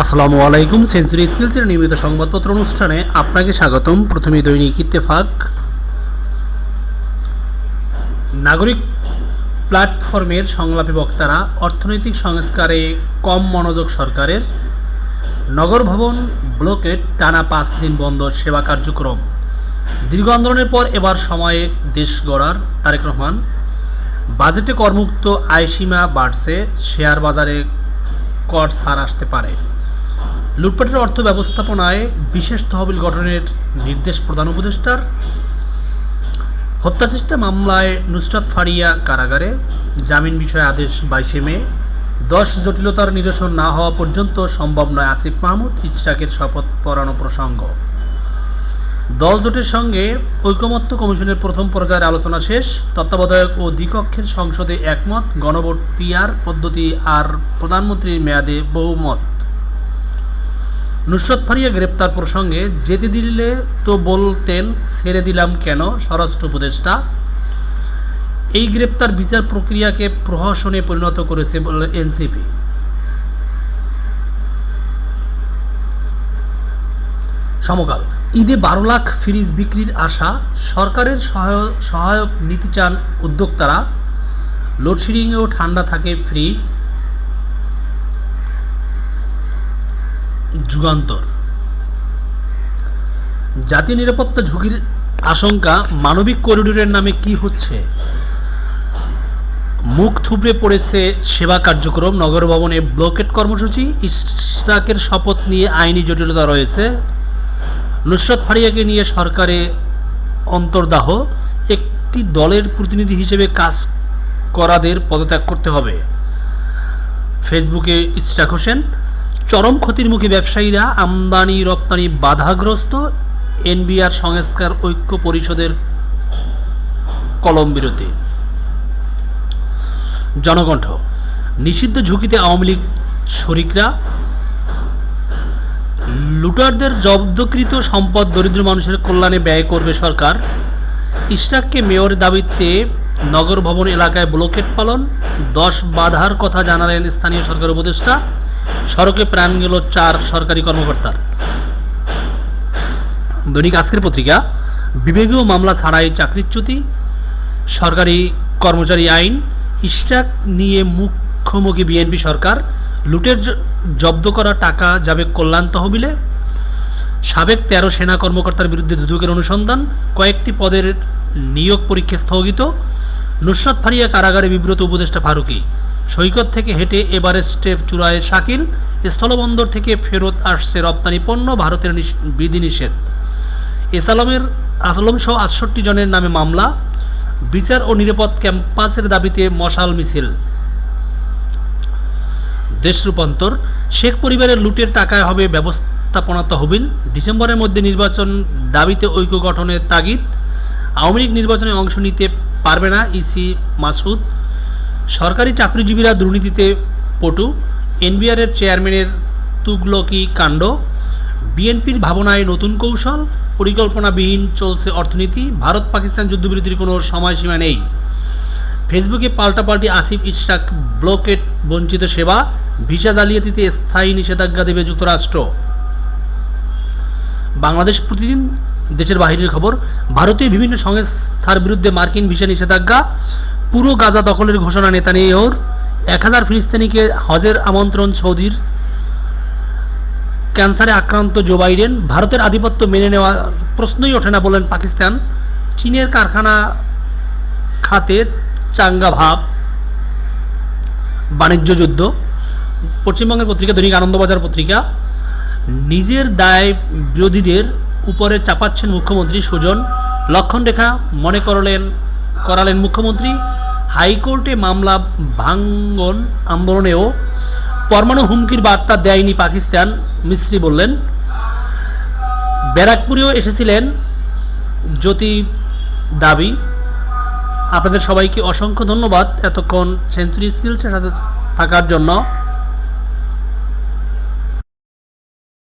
আসসালামু আলাইকুম সেঞ্চুরি স্কিলসের নিয়মিত সংবাদপত্র অনুষ্ঠানে আপনাকে স্বাগতম। প্রথমে দৈনিক ইত্তেফাক। নাগরিক প্ল্যাটফর্মের সংলাপী বক্তারা, অর্থনৈতিক সংস্কারে কম মনোযোগ সরকারের। নগর ভবন ব্লকের টানা পাঁচ দিন বন্ধ সেবা কার্যক্রম। দীর্ঘ আন্দোলনের পর এবার সময়ে দেশ গড়ার তারেক রহমান। বাজেটে করমুক্ত আয়সীমা বাড়ছে, শেয়ার বাজারে কর ছাড় আসতে পারে। লুটপাটের অর্থ ব্যবস্থাপনায় বিশেষ তহবিল গঠনের নির্দেশ প্রধান উপদেষ্টার। হত্যাচেষ্টা মামলায় নুসরাত ফারিয়া কারাগারে। জামিন বিষয়ে আদেশ বাইশে মে। দশ জটিলতার নিরসন না হওয়া পর্যন্ত সম্ভব নয় আসিফ মাহমুদ ইশরাকের শপথ পড়ানো প্রসঙ্গ। দল জোটের সঙ্গে ঐকমত্য কমিশনের প্রথম পর্যায়ের আলোচনা শেষ। তত্ত্বাবধায়ক ও দ্বিকক্ষের সংসদে একমত। গণভোট পিআর পদ্ধতি আর প্রধানমন্ত্রীর মেয়াদে বহুমত। নুসরত ফারিয়া গ্রেপ্তার প্রসঙ্গে যেতে দিলে তো বলতেন, ছেড়ে দিলাম কেন? স্বরাষ্ট্র উপদেষ্টা, এই গ্রেপ্তার বিচার প্রক্রিয়াকে প্রহসনে পরিণত করেছে বলে এনসিপি। সমকাল, ঈদে বারো লাখ ফ্রিজ বিক্রির আশা, সরকারের সহায়- সহায়ক নীতি চান উদ্যোক্তারা। লোডশেডিংয়েও ঠান্ডা থাকে ফ্রিজ। যুগান্তর। জাতীয় নিরাপত্তা ঝুঁকির আশঙ্কা মানবিক করিডোরের নামে কি হচ্ছে? মুখ থুবড়ে পড়েছে সেবা কার্যক্রম, নগর ভবনে ব্লকেট কর্মসূচি, ইশরাকের শপথ নিয়ে আইনি জটিলতা রয়েছে। নুসরত ফারিয়াকে নিয়ে সরকারে অন্তর্দাহ, একটি দলের প্রতিনিধি হিসেবে কাজ করাদের পদত্যাগ করতে হবে। ফেসবুকে ইশরাক হোসেন চরম ক্ষতির মুখে ব্যবসায়ীরা আমদানি, রপ্তানি বাধাগ্রস্ত এনবিআর সংস্কার ঐক্য পরিষদের কলম বিরতি। জনকণ্ঠ, নিষিদ্ধ ঝুঁকিতে আওয়ামী লীগ শরিকরা লুটারদের জব্দকৃত সম্পদ দরিদ্র মানুষের কল্যাণে ব্যয় করবে সরকার। ইশরাককে মেয়র দাবিতে নগর ভবন এলাকায় ব্লকেট পালন, দশ বাধার কথা জানালেন স্থানীয় সরকার উপদেষ্টা। সড়কে প্রাণ গেল চার সরকারি কর্মকর্তার। দৈনিক আজকের পত্রিকা বিবেকীয় মামলা ছাড়াই চাকরিচ্যুতি সরকারি কর্মচারী আইন ইশরাক নিয়ে মুখ্যমুখী বিএনপি সরকার, লুটের জব্দ করা টাকা যাবে কল্যাণ তহবিলে সাবেক তেরো সেনা কর্মকর্তার বিরুদ্ধে দুদকের অনুসন্ধান, কয়েকটি পদের নিয়োগ পরীক্ষা স্থগিত। নুসরত ফারিয়া কারাগারে বিব্রত উপদেষ্টা ফারুকি। সৈকত থেকে হেঁটে এভারেস্টের চূড়ায় শাকিল, স্থলবন্দর থেকে ফেরত আসছে রপ্তানি পণ্য, ভারতের নিষ- বিধিনিষেধ। এসালমের আলম সহ আটষট্টি জনের নামে মামলা, বিচার ও নিরাপদ ক্যাম্পাসের দাবিতে মশাল মিছিল। দেশ রূপান্তর, শেখ পরিবারের লুটের টাকায় হবে ব্যবস্থাপনা তহবিল, ডিসেম্বরের মধ্যে নির্বাচন দাবিতে ঐক্য গঠনের তাগিদ, আওয়ামী লীগ নির্বাচনে অংশ নিতে পারবে না ইসি মাসুদ সরকারি চাকরিজীবীরা দুর্নীতিতে পটু এনবিআরের চেয়ারম্যানের তুগলকি কাণ্ড, বিএনপির ভাবনায় নতুন কৌশল, পরিকল্পনাবিহীন চলছে অর্থনীতি, ভারত পাকিস্তান যুদ্ধবিরতির কোনো সময়সীমা নেই। ফেসবুকে পাল্টাপাল্টি আসিফ ইশরাক ব্লকেট বঞ্চিত সেবা, ভিসা জালিয়াতিতে স্থায়ী নিষেধাজ্ঞা দেবে যুক্তরাষ্ট্র। বাংলাদেশ প্রতিদিন দেশের বাহিরের খবর, ভারতীয় বিভিন্ন সংস্থার বিরুদ্ধে মার্কিন ভিসা নিষেধাজ্ঞা, পুরো গাজা দখলের ঘোষণা নেতা নেতানিয়াহুর, এক হাজার ফিলিস্তিনিকে হজের আমন্ত্রণ সৌদির, ক্যান্সারে আক্রান্ত জো বাইডেন, ভারতের আধিপত্য মেনে নেওয়া প্রশ্নই ওঠে না বলেন পাকিস্তান। চীনের কারখানা খাতে চাঙ্গা ভাব, বাণিজ্য যুদ্ধ, পশ্চিমবঙ্গের পত্রিকা, দৈনিক আনন্দবাজার পত্রিকা নিজের দায় বিরোধীদের উপরে চাপাচ্ছেন মুখ্যমন্ত্রী সুজন। লক্ষণরেখা মনে করলেন, করালেন মুখ্যমন্ত্রী। হাইকোর্টে মামলা ভাঙ্গন আন্দোলনেও পরমাণু হুমকির বার্তা দেয়নি পাকিস্তান মিস্ত্রি বললেন। ব্যারাকপুরেও এসেছিলেন জ্যোতি দাবি। আপনাদের সবাইকে অসংখ্য ধন্যবাদ এতক্ষণ সেঞ্চুরি স্কিলসের সাথে থাকার জন্য।